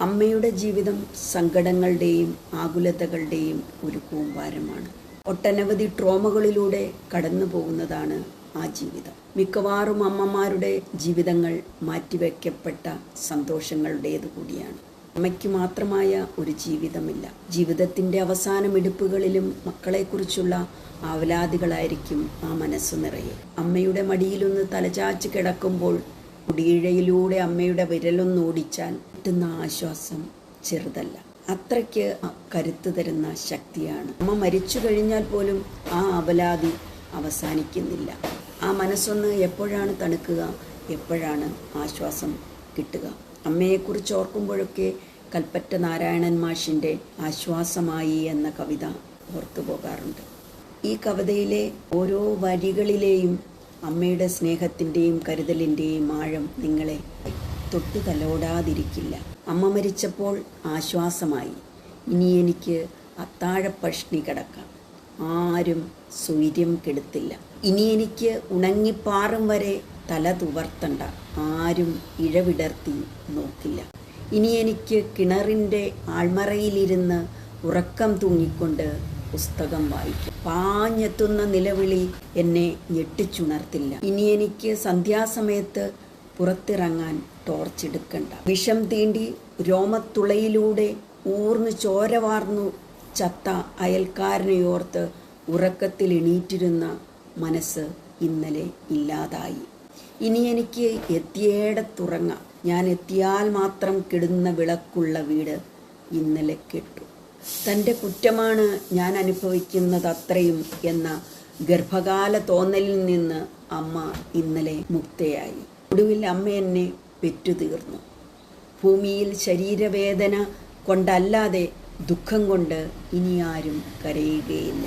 അമ്മയുടെ ജീവിതം സങ്കടങ്ങളുടെയും ആകുലതകളുടെയും ഒരു കൂമ്പാരമാണ്. ഒട്ടനവധി ട്രോമകളിലൂടെ കടന്നു പോകുന്നതാണ് ആ ജീവിതം. മിക്കവാറും അമ്മമാരുടെ ജീവിതങ്ങൾ മാറ്റിവെക്കപ്പെട്ട സന്തോഷങ്ങളുടേതു കൂടിയാണ്. അമ്മയ്ക്ക് മാത്രമായ ഒരു ജീവിതമില്ല. ജീവിതത്തിന്റെ അവസാന മിടുപ്പുകളിലും മക്കളെക്കുറിച്ചുള്ള ആവലാതികളായിരിക്കും ആ മനസ്സ് നിറയെ. അമ്മയുടെ മടിയിലൊന്ന് തലചാച്ച് കിടക്കുമ്പോൾ കുടിയിഴയിലൂടെ അമ്മയുടെ വിരലൊന്ന് ഓടിച്ചാൽ കിട്ടുന്ന ആശ്വാസം ചെറുതല്ല. അത്രയ്ക്ക് കരുത്ത് തരുന്ന ശക്തിയാണ്. അമ്മ മരിച്ചു കഴിഞ്ഞാൽ പോലും ആ അപലാതി അവസാനിക്കുന്നില്ല. ആ മനസ്സൊന്ന് എപ്പോഴാണ് തണുക്കുക എപ്പോഴാണ് ആശ്വാസം കിട്ടുക? അമ്മയെക്കുറിച്ച് ഓർക്കുമ്പോഴൊക്കെ കൽപ്പറ്റ നാരായണൻ മാഷിന്റെ ആശ്വാസമായി എന്ന കവിത ഓർത്തു പോകാറുണ്ട്. ഈ കവിതയിലെ ഓരോ വരികളിലെയും അമ്മയുടെ സ്നേഹത്തിന്റെയും കരുതലിന്റെയും ആഴം നിങ്ങളെ തൊട്ടു തലോടാതിരിക്കില്ല. അമ്മ മരിച്ചപ്പോൾ ആശ്വാസമായി. ഇനി എനിക്ക് അത്താഴപ്പഷ്ണി കിടക്കാം. ആരും സ്വൈര്യം കെടുത്തില്ല. ഇനി എനിക്ക് ഉണങ്ങിപ്പാറും വരെ തല തുവർത്തണ്ട. ആരും ഇഴവിടർത്തി നോക്കില്ല. ഇനി എനിക്ക് കിണറിന്റെ ആൾമറയിലിരുന്ന് ഉറക്കം തൂങ്ങിക്കൊണ്ട് പുസ്തകം വായിക്കും. പാഞ്ഞെത്തുന്ന നിലവിളി എന്നെ ഞെട്ടിച്ചുണർത്തില്ല. ഇനി എനിക്ക് സന്ധ്യാസമയത്ത് പുറത്തിറങ്ങാൻ ടോർച്ചെടുക്കണ്ട വിഷം തീണ്ടി രോമത്തുളയിലൂടെ ഊർന്നു ചോര വാർന്നു ചത്ത അയൽക്കാരനെയോർത്ത് ഉറക്കത്തിൽ എണീറ്റിരുന്ന മനസ്സ് ഇന്നലെ ഇല്ലാതായി. ഇനി എനിക്ക് എത്തിയേടത്തുറങ്ങാം ഞാൻ എത്തിയാൽ മാത്രം കെടുന്ന വിളക്കുള്ള വീട് ഇന്നലെ കെട്ടു. തന്റെ കുറ്റമാണ് ഞാൻ അനുഭവിക്കുന്നത് അത്രയും എന്ന ഗർഭകാല തോന്നലിൽ നിന്ന് അമ്മ ഇന്നലെ മുക്തയായി. ഒടുവിൽ അമ്മ എന്നെ പെറ്റു തീർന്നു ഭൂമിയിൽ ശരീരവേദന കൊണ്ടല്ലാതെ ദുഃഖം കൊണ്ട് ഇനി ആരും കരയുകയില്ല.